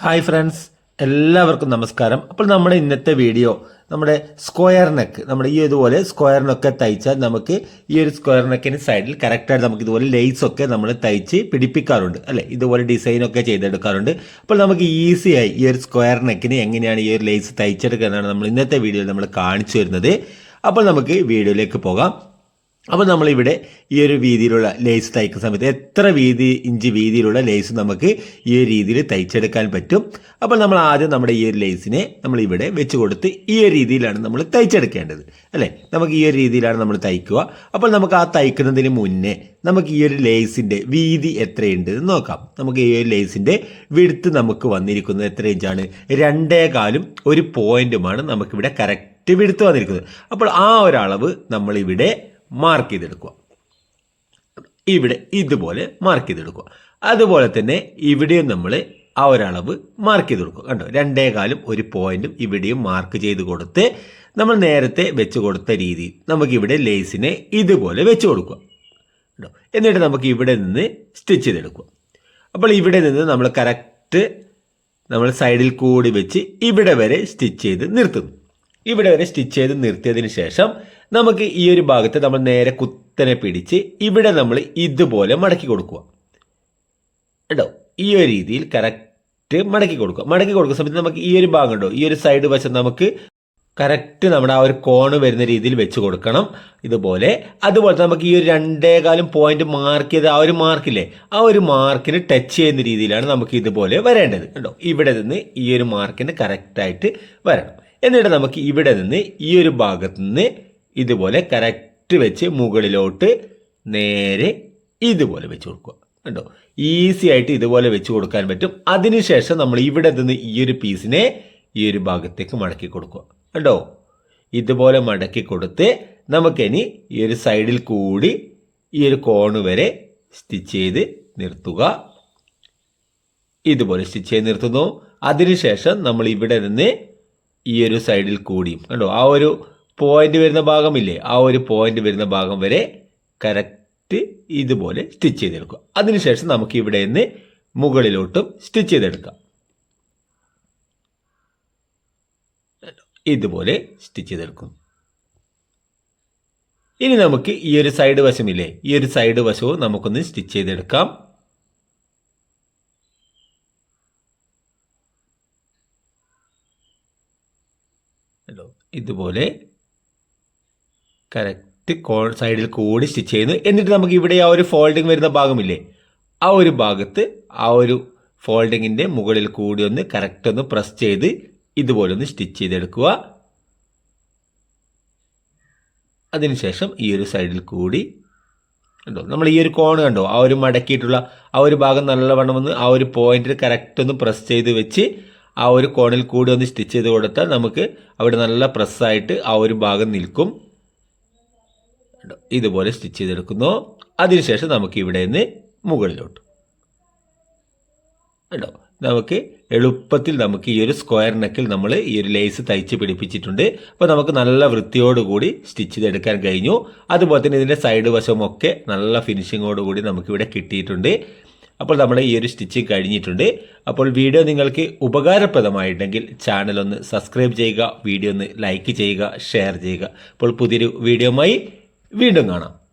Hi friends എല്ലാവർക്കും നമസ്കാരം. അപ്പോൾ നമ്മുടെ ഇന്നത്തെ വീഡിയോ നമ്മുടെ സ്ക്വയർ നെക്ക് നമ്മുടെ ഈ ഇതുപോലെ സ്ക്വയർ തയ്ച്ചാൽ നമുക്ക് ഈ ഒരു സ്ക്വയർ നെക്കിന് സൈഡിൽ കറക്റ്റായിട്ട് നമുക്ക് ഇതുപോലെ ലൈസ് ഒക്കെ നമ്മൾ തയ്ച്ച് പിടിപ്പിക്കാറുണ്ട് അല്ലേ? ഇതുപോലെ ഡിസൈൻ ഒക്കെ ചെയ്തെടുക്കാറുണ്ട്. അപ്പോൾ നമുക്ക് ഈസിയായി ഈ ഒരു സ്ക്വയർ നെക്കിന് എങ്ങനെയാണ് ഈ ഒരു ലൈസ് തയ്ച്ചെടുക്കുക എന്നാണ് നമ്മൾ ഇന്നത്തെ വീഡിയോയിൽ നമ്മൾ കാണിച്ചു വരുന്നത് അപ്പോൾ നമുക്ക് വീഡിയോയിലേക്ക് പോകാം. അപ്പോൾ നമ്മളിവിടെ ഈ ഒരു രീതിയിലുള്ള ലേസ് തയ്ക്കുന്ന സമയത്ത് എത്ര വീതി ഇഞ്ച് വീതിയിലുള്ള ലേസ് നമുക്ക് ഈ ഒരു രീതിയിൽ തയ്ച്ചെടുക്കാൻ പറ്റും? അപ്പോൾ നമ്മൾ ആദ്യം നമ്മുടെ ഈ ഒരു ലേസിനെ നമ്മൾ ഇവിടെ വെച്ച് കൊടുത്ത് ഈ ഒരു രീതിയിലാണ് നമ്മൾ തയ്ച്ചെടുക്കേണ്ടത്. അല്ലേ? നമുക്ക് ഈ ഒരു രീതിയിലാണ് നമ്മൾ തയ്ക്കുക. അപ്പോൾ നമുക്ക് ആ തയ്ക്കുന്നതിന് മുന്നേ നമുക്ക് ഈ ഒരു ലേസിന്റെ വീതി എത്രയുണ്ട് എന്ന് നോക്കാം. നമുക്ക് ഈ ഒരു ലേസിന്റെ വിടുത്ത് നമുക്ക് വന്നിരിക്കുന്നത് എത്ര ഇഞ്ചാണ്? രണ്ടേ കാലും ഒരു പോയിന്റുമാണ് നമുക്കിവിടെ കറക്റ്റ് വിടുത്ത് വന്നിരിക്കുന്നത്. അപ്പോൾ ആ ഒരളവ് നമ്മളിവിടെ മാർക്ക് ചെയ്തെടുക്കുക. ഇവിടെ ഇതുപോലെ മാർക്ക് ചെയ്തെടുക്കുക. അതുപോലെ തന്നെ ഇവിടെയും നമ്മൾ ആ ഒരളവ് മാർക്ക് ചെയ്ത് കൊടുക്കുക. കണ്ടോ? രണ്ടേ കാലും ഒരു പോയിന്റും ഇവിടെയും മാർക്ക് ചെയ്ത് കൊടുത്ത് നമ്മൾ നേരത്തെ വെച്ച് കൊടുത്ത രീതി നമുക്കിവിടെ ലേസിനെ ഇതുപോലെ വെച്ച് കൊടുക്കുക. കേട്ടോ എന്നിട്ട് നമുക്ക് ഇവിടെ നിന്ന് സ്റ്റിച്ച് ചെയ്തെടുക്കുക. അപ്പോൾ ഇവിടെ നിന്ന് നമ്മൾ കറക്റ്റ് നമ്മൾ സൈഡിൽ കൂടി വെച്ച് ഇവിടെ വരെ സ്റ്റിച്ച് ചെയ്ത് നിർത്തുന്നു. ഇവിടെ വരെ സ്റ്റിച്ച് ചെയ്ത് നിർത്തിയതിന് ശേഷം നമുക്ക് ഈ ഒരു ഭാഗത്ത് നമ്മൾ നേരെ കുത്തനെ പിടിച്ച് ഇവിടെ നമ്മൾ ഇതുപോലെ മടക്കി കൊടുക്കുക. കേട്ടോ ഈ ഒരു രീതിയിൽ കറക്റ്റ് മടക്കി കൊടുക്കുക. മടക്കി കൊടുക്കുന്ന സമയത്ത് നമുക്ക് ഈ ഒരു ഭാഗം ഉണ്ടോ? ഈ ഒരു സൈഡ് വശം നമുക്ക് കറക്റ്റ് നമ്മുടെ ആ ഒരു കോണ് വരുന്ന രീതിയിൽ വെച്ച് കൊടുക്കണം. ഇതുപോലെ. അതുപോലെ നമുക്ക് ഈ ഒരു രണ്ടേകാലും പോയിന്റ് മാർക്ക് ചെയ്ത് ആ ഒരു മാർക്കില്ലേ ആ ഒരു മാർക്കിന് ടച്ച് ചെയ്യുന്ന രീതിയിലാണ് നമുക്ക് ഇതുപോലെ വരേണ്ടത്. കേട്ടോ ഇവിടെ നിന്ന് ഈ ഒരു മാർക്കിന് കറക്റ്റായിട്ട് വരണം. എന്നിട്ട് നമുക്ക് ഇവിടെ നിന്ന് ഈ ഒരു ഭാഗത്ത് നിന്ന് ഇതുപോലെ കറക്റ്റ് വെച്ച് മുകളിലോട്ട് നേരെ ഇതുപോലെ വെച്ച് കൊടുക്കുക. കണ്ടോ? ഈസി ആയിട്ട് ഇതുപോലെ വെച്ച് കൊടുക്കാൻ പറ്റും. അതിനുശേഷം നമ്മൾ ഇവിടെ നിന്ന് ഈ ഒരു പീസിനെ ഈ ഒരു ഭാഗത്തേക്ക് മടക്കി കൊടുക്കുക. കണ്ടോ? ഇതുപോലെ മടക്കി കൊടുത്ത് നമുക്കിനി ഈ ഒരു സൈഡിൽ കൂടി ഈ ഒരു കോണ് വരെ സ്റ്റിച്ച് ചെയ്ത് നിർത്തുക. ഇതുപോലെ സ്റ്റിച്ച് ചെയ്ത് നിർത്തുന്നു. അതിനുശേഷം നമ്മൾ ഇവിടെ നിന്ന് ഈ ഒരു സൈഡിൽ കൂടിയും കണ്ടോ? ആ ഒരു പോയിന്റ് വരുന്ന ഭാഗമില്ലേ? ആ ഒരു പോയിന്റ് വരുന്ന ഭാഗം വരെ കറക്റ്റ് ഇതുപോലെ സ്റ്റിച്ച് ചെയ്തെടുക്കുക. അതിനുശേഷം നമുക്ക് ഇവിടെ നിന്ന് മുകളിലോട്ടും സ്റ്റിച്ച് ചെയ്തെടുക്കാം. ഇതുപോലെ സ്റ്റിച്ച് ചെയ്തെടുക്കും. ഇനി നമുക്ക് ഈ ഒരു സൈഡ് വശമില്ലേ? ഈ ഒരു സൈഡ് വശവും നമുക്കൊന്ന് സ്റ്റിച്ച് ചെയ്തെടുക്കാം. ഇതുപോലെ കറക്റ്റ് കോ സൈഡിൽ കൂടി സ്റ്റിച്ച് ചെയ്യുന്നു. എന്നിട്ട് നമുക്ക് ഇവിടെ ആ ഒരു ഫോൾഡിങ് വരുന്ന ഭാഗമില്ലേ? ആ ഒരു ഭാഗത്ത് ആ ഒരു ഫോൾഡിങ്ങിന്റെ മുകളിൽ കൂടി ഒന്ന് കറക്റ്റ് ഒന്ന് പ്രസ് ചെയ്ത് ഇതുപോലെ ഒന്ന് സ്റ്റിച്ച് ചെയ്തെടുക്കുക. അതിനുശേഷം ഈ ഒരു സൈഡിൽ കൂടി കണ്ടോ? നമ്മൾ ഈ ഒരു കോൺ കണ്ടോ? ആ ഒരു മടക്കിയിട്ടുള്ള ആ ഒരു ഭാഗം നല്ലവണ്ണം ഒന്ന് ആ ഒരു പോയിന്റിൽ കറക്റ്റ് ഒന്ന് പ്രസ് ചെയ്ത് വെച്ച് ആ ഒരു കോണിൽ കൂടി ഒന്ന് സ്റ്റിച്ച് ചെയ്ത് കൊടുത്താൽ നമുക്ക് അവിടെ നല്ല പ്രസ്സായിട്ട് ആ ഒരു ഭാഗം നിൽക്കും. ഇതുപോലെ സ്റ്റിച്ച് ചെയ്തെടുക്കുന്നു. അതിനുശേഷം നമുക്ക് ഇവിടെ നിന്ന് മുകളിലോട്ട്. കേട്ടോ നമുക്ക് എളുപ്പത്തിൽ നമുക്ക് ഈ ഒരു സ്ക്വയർ നെക്കിൽ നമ്മൾ ഈ ഒരു ലേസ് തയ്ച്ച് പിടിപ്പിച്ചിട്ടുണ്ട്. അപ്പോൾ നമുക്ക് നല്ല വൃത്തിയോടുകൂടി സ്റ്റിച്ച് ചെയ്തെടുക്കാൻ കഴിഞ്ഞു. അതുപോലെ തന്നെ ഇതിന്റെ സൈഡ് വശമൊക്കെ നല്ല ഫിനിഷിങ്ങോടുകൂടി നമുക്കിവിടെ കിട്ടിയിട്ടുണ്ട്. അപ്പോൾ നമ്മൾ ഈ ഒരു സ്റ്റിച്ചിങ് കഴിഞ്ഞിട്ടുണ്ട്. അപ്പോൾ വീഡിയോ നിങ്ങൾക്ക് ഉപകാരപ്രദമായിട്ടുണ്ടെങ്കിൽ ചാനൽ ഒന്ന് സബ്സ്ക്രൈബ് ചെയ്യുക വീഡിയോ ഒന്ന് ലൈക്ക് ചെയ്യുക ഷെയർ ചെയ്യുക. അപ്പോൾ പുതിയൊരു വീഡിയോയുമായി വീണ്ടും കാണാം.